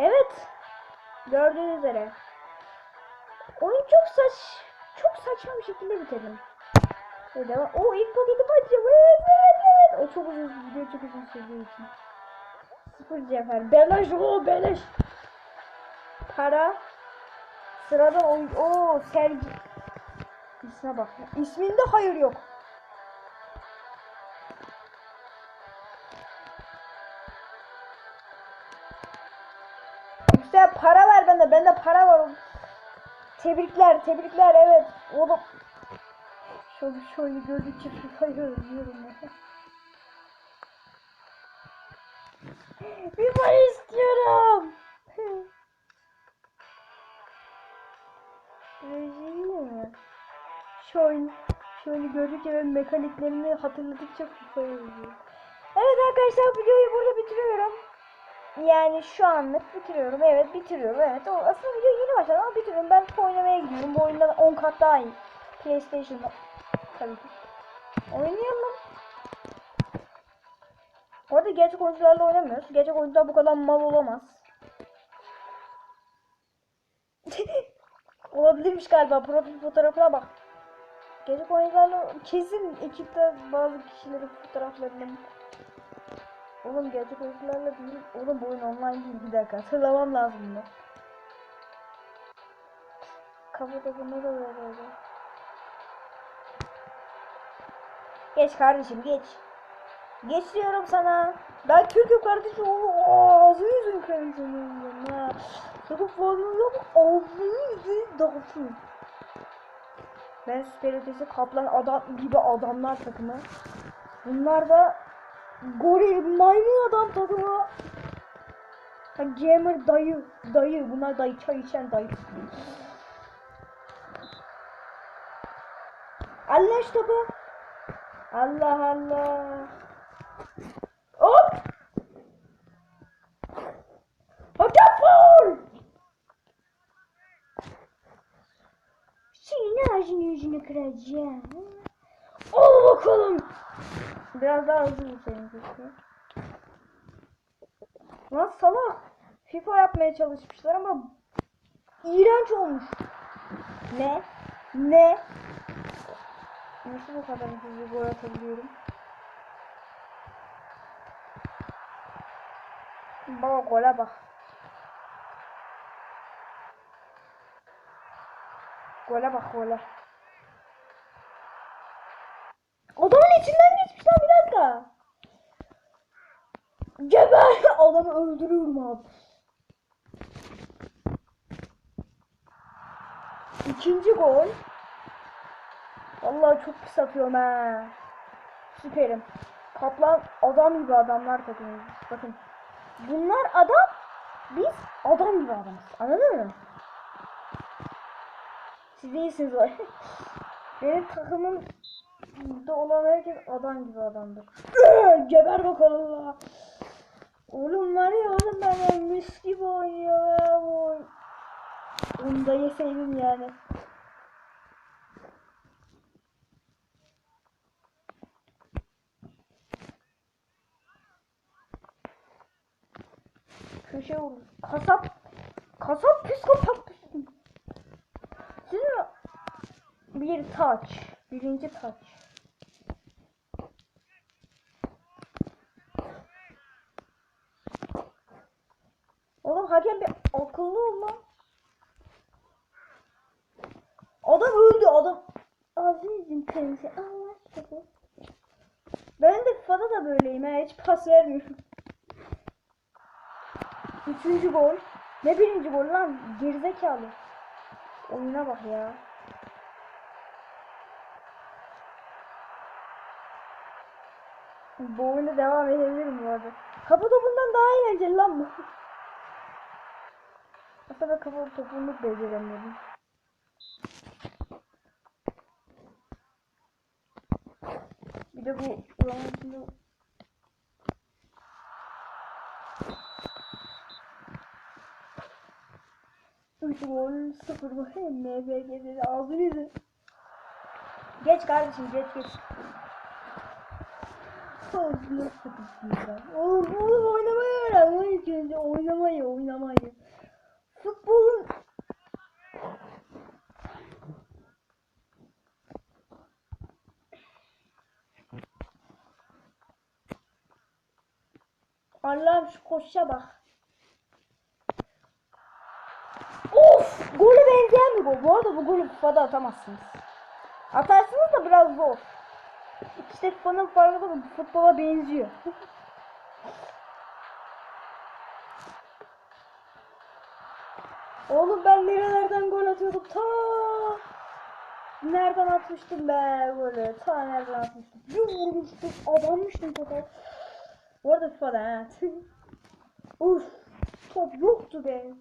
Evet. Gördüğünüz üzere. Oyun çok saç çok saçma bir şekilde bitirdim. Ve devam. O ilk paketi açacağım. Evet evet evet. O çok uzun video çok uzun sürdüğü için. Sıfır cefer. Beleş o beleş. Para. Sıradan oyun. Oo sergi. İsme bak. İsminde hayır yok. İşte para ver bende. Bende para var. Tebrikler, tebrikler. Evet. Oğlum. Şöyle şöyle gördükçe FIFA'yı özlüyorum ya. İstiyorum. Rezil mi? Şu oyunu gördükçe ve mekaniklerini hatırladıkça FIFA'yı özlüyorum. Evet arkadaşlar videoyu burada bitiriyorum. Yani şu anlık bitiriyorum. Evet bitiriyorum. Evet. O, aslında video yeni başladı ama bitiriyorum. Ben oynamaya gidiyorum. Bu oyundan 10 kat daha iyi. PlayStation'da. Tabii ki. Oynayalım. Bu arada gerçek oyuncularla oynamıyoruz. Gerçek oyuncular bu kadar mal olamaz. Olabilirmiş galiba. Profil fotoğrafına bak. Gerçek oyuncularla kesin ekipte bazı kişilerin fotoğraflarının Oğlum gerçek oyuncularla değil. Oğlum bu oyun online değil. Bir dakika hatırlamam lazım bunu. Kafada bu ne oluyor böyle? Geç kardeşim geç. Geç diyorum sana. Ben Türk'üm kardeşim. Ağzını yüzünü kırarım senin ha. Sakın fazla yok. Ağzını yüzünü dağıtın. Ben süper ötesi kaplan adam gibi adamlar takımı. Bunlar da goril maymun adam takımı. Ha, gamer dayı. Dayı. Bunlar dayı çay içen dayı. Allah işte bu. Allah Allah. Hop. Full. Senin ağzını yüzünü kıracağım. Al bakalım. Biraz daha hızlı vursaydın keşke. Lan salak. FIFA yapmaya çalışmışlar ama iğrenç olmuş. Ne? Ne? Nasıl bu kadar hızlı gol atabiliyorum? Baba gole bak. Gole bak gole. Adamın içinden geçmiş lan bir dakika. Geber! Adamı öldürüyorum abi. İkinci gol. Vallahi çok pis atıyorum ha. Süperim. Kaplan adam gibi adamlar takımıyız. Bakın. Bunlar adam. Biz adam gibi adamız. Anladın mı? Siz değilsiniz o. Benim takımım da olan herkes adam gibi adamdır. Geber bakalım. Oğlum var ya oğlum ben mis gibi oynuyor ya bu oyun. Onu da yeseydim yani. Köşe vurdu. Kasap. Kasap psikopat. Sizin bir taç. Birinci taç. Oğlum hakem bir akıllı ol. Adam öldü adam. Azizim kendisi. Allah aşkına. Ben de FIFA'da da böyleyim ha. Hiç pas vermiyorum. Üçüncü gol. Ne birinci gol lan? Gerizekalı. Oyuna bak ya. Bu oyuna devam edebilirim bu arada. Kafa topundan daha eğlenceli lan bu. Aslında ben kafa topunu beceremiyorum. Bir de bu Ronaldo Üç gol sıfır gol MFG'de ağzını yüzü. Geç kardeşim geç geç. Ağzına sıkıştım ben. Oğlum oğlum oynamayı öğren oynamayı oynamayı. Allah'ım şu koşuşa bak. Of! Golü benzeyen bir gol. Bu arada bu golü FIFA'da atamazsınız. Atarsınız da biraz zor. İşte FIFA'nın farkı da futbola benziyor. Oğlum ben nerelerden gol atıyordum ta Nereden atmıştım be golü? Ta nereden atmıştım? Bir vurmuştum, adammıştım topa. Bu arada FIFA'da ha. Uf, top yoktu be.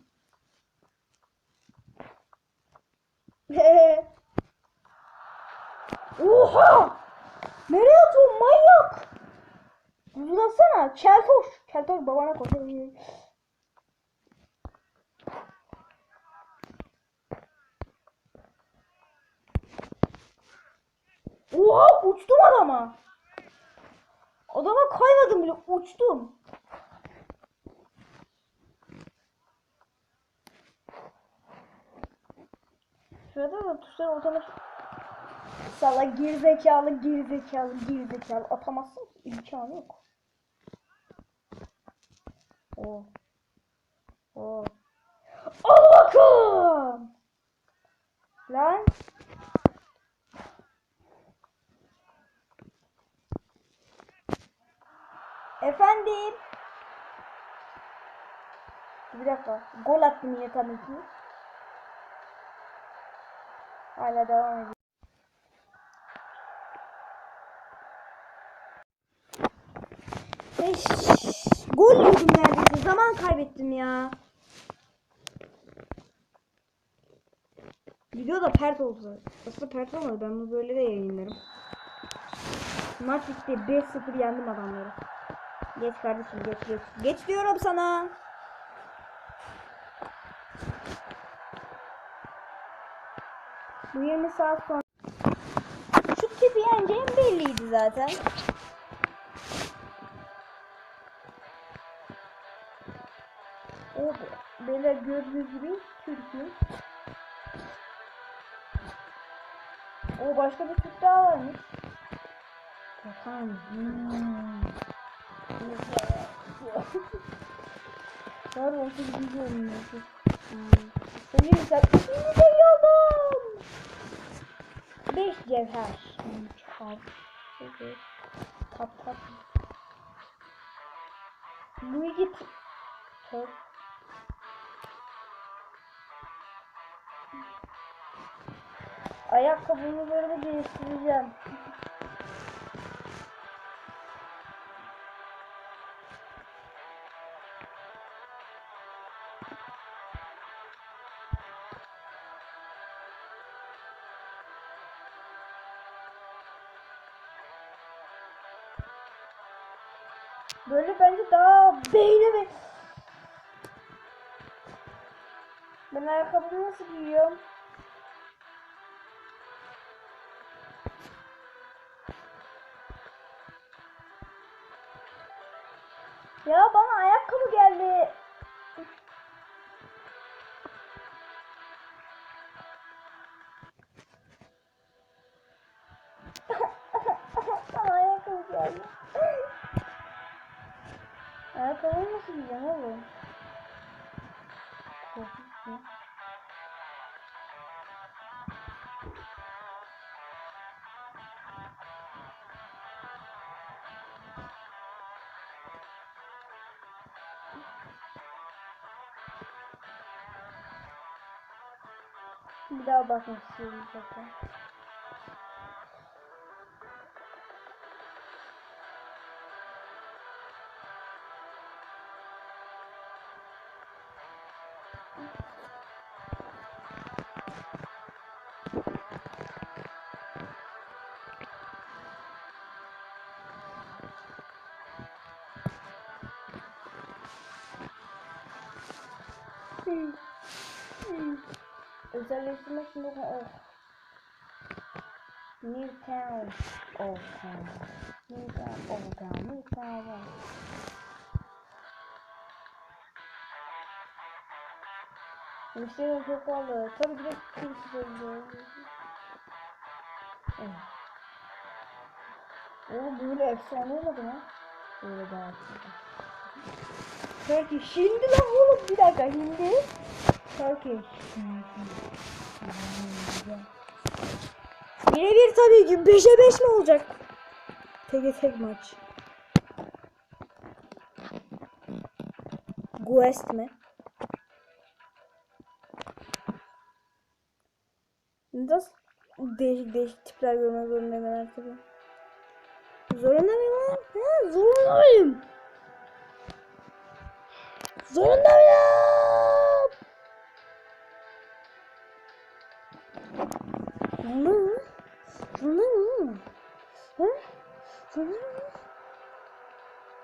Oha! Nereye atıyorsun manyak? Uzatsana. Keltoş. Keltoş babana koş. Oha uçtum adama. Adama kaymadım bile uçtum. Şurada da tuşlar otomatik. Sala gerizekalı gerizekalı gerizekalı atamazsın ki imkanı yok. O. O. Allah'ım! Lan. Efendim. Bir dakika. Gol attım yine tabii ki. Hala devam ediyor. Gol yiyordum neredeyse. Zaman kaybettim ya. Video da pert oldu. Aslında pert olmadı. Ben bunu böyle de yayınlarım. Maç bitti. 5-0 yendim adamları. Geç kardeşim geç geç. Geç diyorum sana. Bu 20 saat sonra. Şu tipi yeneceğim belliydi zaten. O böyle gördüğünüz gibi Türkiye. O başka bir Türk daha varmış. Bakan. Hmm. Var olsa gidince olmuyor. Hmm. Senin sen ikinci seviye oldum. Beş cevher. Çal. Tap tap. Bu iki t- top. Ayakkabımı böyle geliştireceğim. Böyle bence daha beyni ve ben ayakkabımı nasıl giyiyorum? Ya bana ayakkabı geldi. Bir daha bakmak istiyorum zaten. Hmm. Özelleştirmek için bakın oh. New town, old town. New town, old town. New town, old. Müşteri çok pahalı. Tabii de kimse söylüyor. Evet. Oğlum böyle efsane olmadı mı? Böyle daha. Turkey. Şimdi lan oğlum bir dakika hindi. Turkey. Birebir tabii ki 5'e 5 mi olacak? Teke tek maç. Guest mi? Nasıl değişik değişik tipler görmek zorundayım ben tabii. Zorunda mıyım lan? Ha, zorunda mıyım? Zorunda mıyım? Mı? Zorunda mı? Ha? Zorunda mı?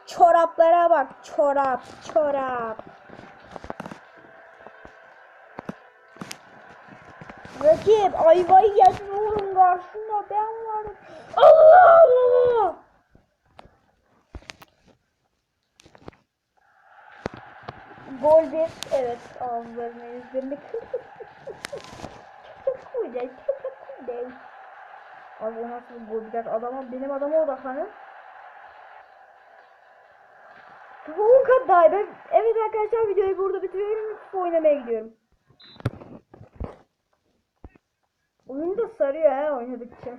Çoraplara bak çorap çorap. Rakip ayvayı yedim oğlum karşında ben varım. Allah Allah. Gol bir. Evet ağızlarını yüzlerini Çok güzel. Çok güzel. Abi o nasıl bir gol? Adama, benim adama odaklanın. Bu kadar. Ben, evet arkadaşlar videoyu burada bitiriyorum. FIFA oynamaya gidiyorum. Oyun da sarıyor ha oynadıkça.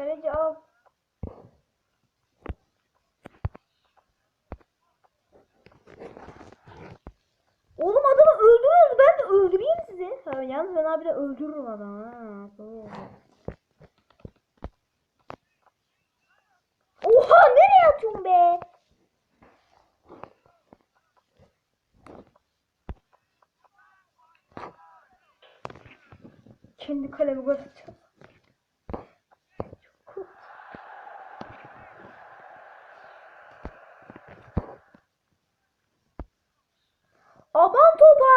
Kaleci al. Oğlum adamı öldürüyoruz. Ben de öldüreyim sizi. Ha, yalnız ben abi de öldürürüm adamı. Ha. Oha nereye atıyorsun be? Kendi kalemi gol Aman topa.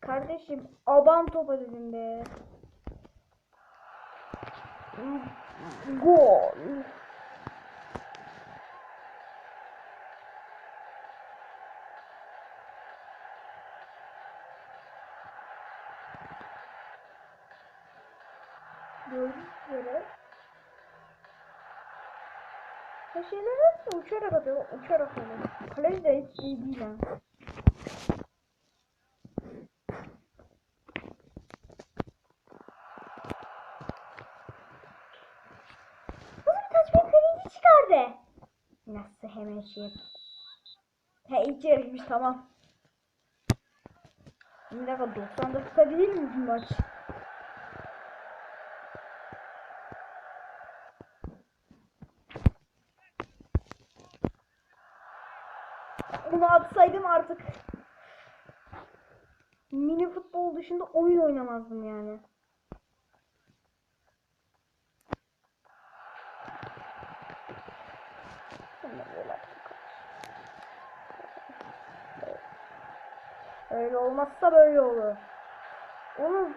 Kardeşim aban topa dedim be. Gol. Gördüğünüz üzere. Ya şeyler hepsi uçarak atıyor. Uçarak atıyor. Kaleci de hiç iyi değil ha. Çıkardı? Nasıl hemen şey yap- He yarışmış tamam. Bir dakika 90 dakika değil mi maç? Bunu atsaydım artık mini futbol dışında oyun oynamazdım yani. Öyle olmazsa böyle olur. Onun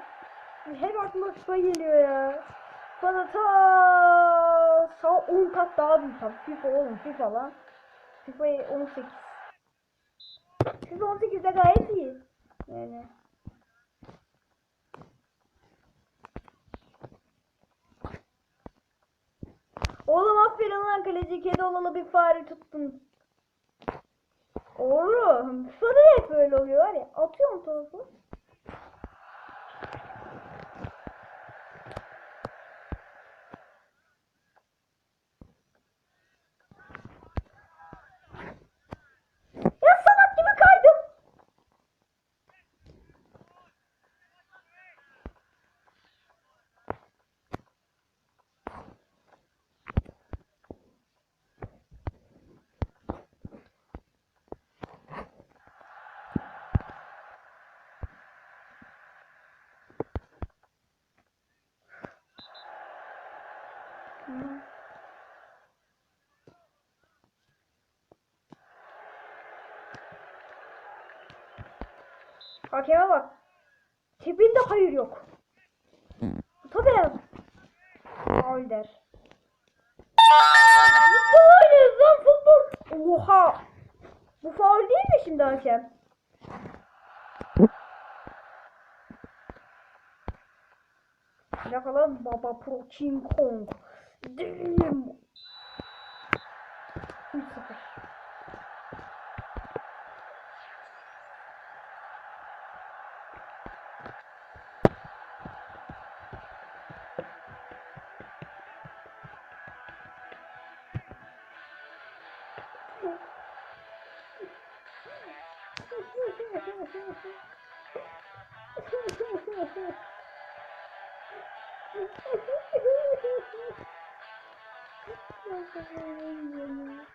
hep aklıma FIFA geliyor ya. Bana ta sağ 10 kat daha büyük. FIFA oğlum FIFA lan. FIFA 18. FIFA 18'de gayet iyi. Yani. Oğlum aferin lan kaleci kedi olalı bir fare tuttun. Oğlum da hep böyle oluyor var ya. Atıyorum topu. Ya salak gibi kaydım. Hakeme bak. Tipinde hayır yok. Tabii. Faul der. Futbol oynuyoruz lan futbol. Oha. Bu faul değil mi şimdi hakem? Yakalan baba pro King Kong değilim. Thank you. Arkadaşlar